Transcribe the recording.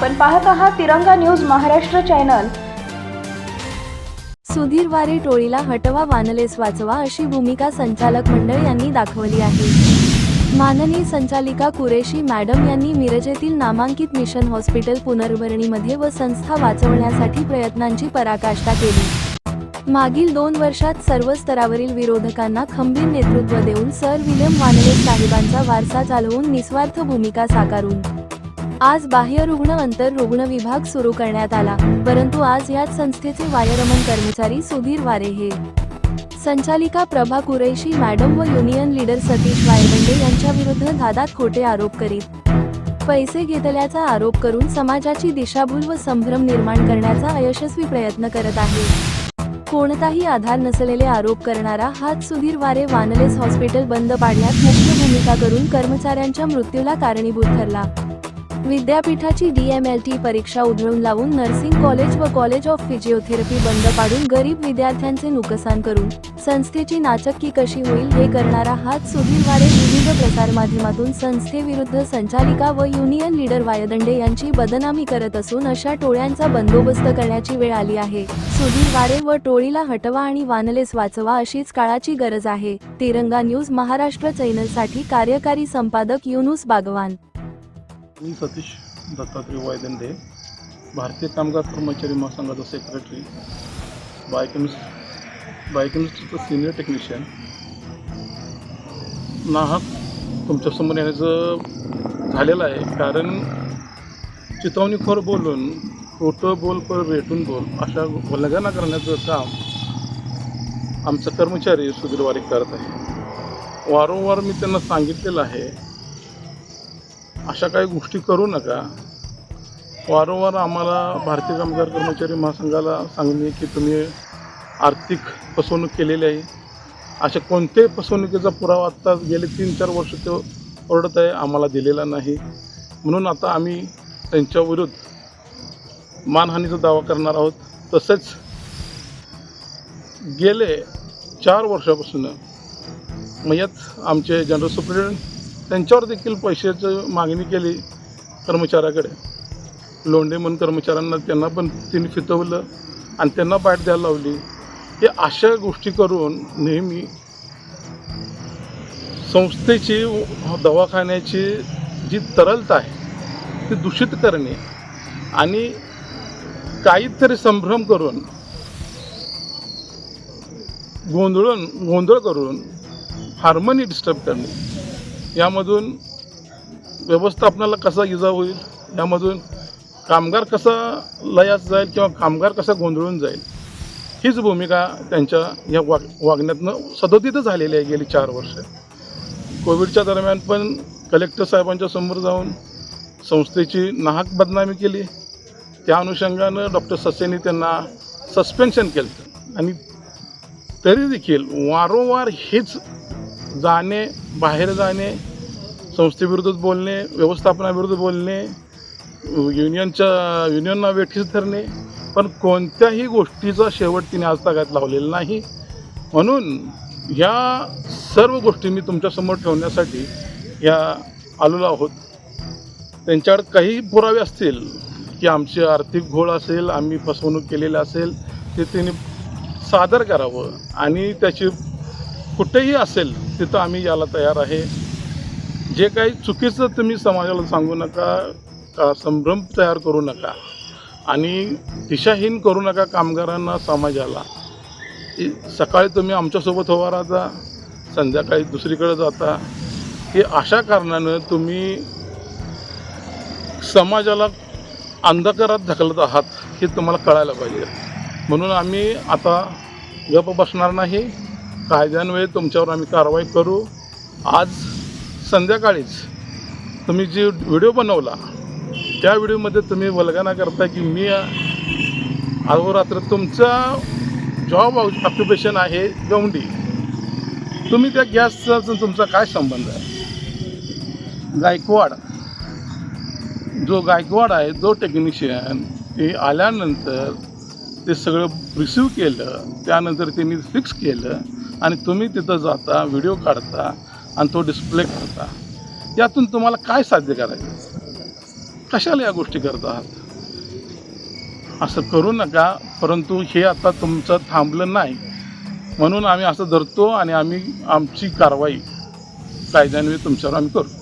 आपण पाहत आहात तिरंगा न्यूज महाराष्ट्र चॅनल. सुधीर वारे टोळीला हटवा वानलेस वाचवा अशी भूमिका संचालक मंडळ यांनी दाखवली आहे. माननीय संचालिका कुरेशी मॅडम यांनी मिरजेतील नामांकित मिशन हॉस्पिटल पुनर्भरणीमध्ये व संस्था वाचवण्यासाठी प्रयत्नांची पराकाष्ठा केली. मागील दोन वर्षात सर्व स्तरावरील विरोधकांना खंबीर नेतृत्व देऊन सर विलियम वानले साहेबांचा वारसा चालवून निस्वार्थ भूमिका साकारून आज बाह्य रुग्ण अंतर रुग्ण विभाग सुरू करण्यात आला. परंतु आज याच संस्थेचे वायरमन कर्मचारी सुधीर वारे हे. संचालिका प्रभा कुरैशी मॅडम व युनियन लीडर सतीश वायबंडे यांच्या विरुद्ध धादात खोटे आरोप करीत. पैसे घेतल्याचा आरोप करून समाजाची दिशाभूल व संभ्रम निर्माण करण्याचा अयशस्वी प्रयत्न करत आहे. कोणताही आधार नसलेले आरोप करणारा हाच सुधीर वारे वानलेस हॉस्पिटल बंद पाडण्यात मुख्य भूमिका करून कर्मचाऱ्यांच्या मृत्यूला कारणीभूत ठरला. विद्यापीठाची डीएमएलटी परीक्षा उधळून लावून नर्सिंग कॉलेज व कॉलेज ऑफ फिजिओथेरपी बंद पाडून गरीब विद्यार्थ्यांचे नुकसान करून संस्थेची नाचक्की कशी होईल हे करणारा हात सुधीर वारे विविध प्रसारमाध्यमातून संस्थेविरुद्ध संचालिका व युनियन लीडर वायदंडे यांची बदनामी करत असून अशा टोळ्यांचा बंदोबस्त करण्याची वेळ आली आहे. सुधीर वारे व टोळीला हटवा आणि वानलेस वाचवा अशीच काळाची गरज आहे. तिरंगा न्यूज महाराष्ट्र चॅनलसाठी कार्यकारी संपादक युनुस बागवान. मी सतीश दत्तात्रय वायदंडे भारतीय कामगार कर्मचारी महासंघाचा सेक्रेटरी बायोकेमिस्ट बायोकेमिस्ट्रीचं सिनियर टेक्निशियन नाहक तुमच्यासमोर येण्याचं झालेलं आहे कारण चितवणीखोर बोलून खोटं बोल पर रेटून बोल अशा उल्लंघना करण्याचं काम आमचा कर्मचारी सुधीर वारीक करत आहे. वारंवार मी त्यांना सांगितलेलं आहे अशा काही गोष्टी करू नका. वारंवार आम्हाला भारतीय कामगार कर्मचारी महासंघाला सांगणे की तुम्ही आर्थिक फसवणूक केलेली आहे. अशा कोणत्याही फसवणुकीचा पुरावा आत्ता गेले तीन चार वर्ष तो ओरडत आहे आम्हाला दिलेला नाही. म्हणून आता आम्ही त्यांच्याविरुद्ध मानहानीचा दावा करणार आहोत. तसेच गेले चार वर्षापासून मयत आमचे जनरल सुप्रिटेंडंट त्यांच्यावर देखील पैशाची मागणी केली कर्मचाऱ्याकडे. लोंढे म्हणून कर्मचाऱ्यांना त्यांना पण तिने फितवलं आणि त्यांना पाठ द्यायला लावली. हे अशा गोष्टी करून नेहमी संस्थेची दवाखान्याची जी तरलता आहे ती दूषित करणे आणि काहीतरी संभ्रम करून गोंधळून गोंधळ करून हार्मनी डिस्टर्ब करणे. यामधून व्यवस्थापनाला कसा इजा होईल? यामधून कामगार कसा लयास जाईल किंवा कामगार कसा गोंधळून जाईल? हीच भूमिका त्यांच्या या वाग वागण्यातनं सदोदितच झालेली आहे गेली चार वर्ष. कोविडच्या दरम्यान पण कलेक्टर साहेबांच्या समोर जाऊन संस्थेची नाहक बदनामी केली. त्या अनुषंगानं डॉक्टर ससेनी त्यांना सस्पेन्शन केलं आणि तरी देखील वारंवार हेच जाणे बाहेर जाणे संस्थेविरुद्ध बोलणे व्यवस्थापनाविरुद्ध बोलणे युनियनच्या युनियनना वेठीस धरणे पण कोणत्याही गोष्टीचा शेवट तिने आज तागात लावलेला नाही. म्हणून ह्या सर्व गोष्टी मी तुमच्यासमोर ठेवण्यासाठी या आलेलो आहोत. त्यांच्याकडे काही पुरावे असतील की आमची आर्थिक घोळ असेल आम्ही फसवणूक केलेली असेल ते त्यांनी सादर करावं आणि त्याची कुठेही असेल तिथं आम्ही याला तयार आहे. जे काही चुकीचं तुम्ही समाजाला सांगू नका का संभ्रम तयार करू नका आणि दिशाहीन करू नका कामगारांना समाजाला सकाळी तुम्ही आमच्यासोबत उभा राहता संध्याकाळी दुसरीकडे जाता. हे अशा कारणानं तुम्ही समाजाला अंधकारात ढकलत आहात हे तुम्हाला कळायला पाहिजे. म्हणून आम्ही आता गप बसणार नाही. कायद्यान्वये तुमच्यावर आम्ही कारवाई करू. आज संध्याकाळीच तुम्ही जी व्हिडिओ बनवला त्या व्हिडिओमध्ये तुम्ही वल्गना करता की मी अहोरात्र तुमचा जॉब ऑक्युपेशन आहे गवंडी तुम्ही त्या गॅसचा तुमचा काय संबंध आहे? गायकवाड. जो गायकवाड आहे जो टेक्निशियन ते आल्यानंतर ते सगळं रिसिव्ह केलं त्यानंतर त्यांनी फिक्स केलं. आणि तुम्ही तिथं जाता व्हिडिओ काढता आणि तो डिस्प्ले करता. यातून तुम्हाला काय साध्य करायचं? कशाला या गोष्टी करत आहात? असं करू नका परंतु हे आता तुमचं थांबलं नाही. म्हणून आम्ही असं धरतो आणि आम्ही आमची कारवाई कायद्यान्वये तुमच्यावर आम्ही करू.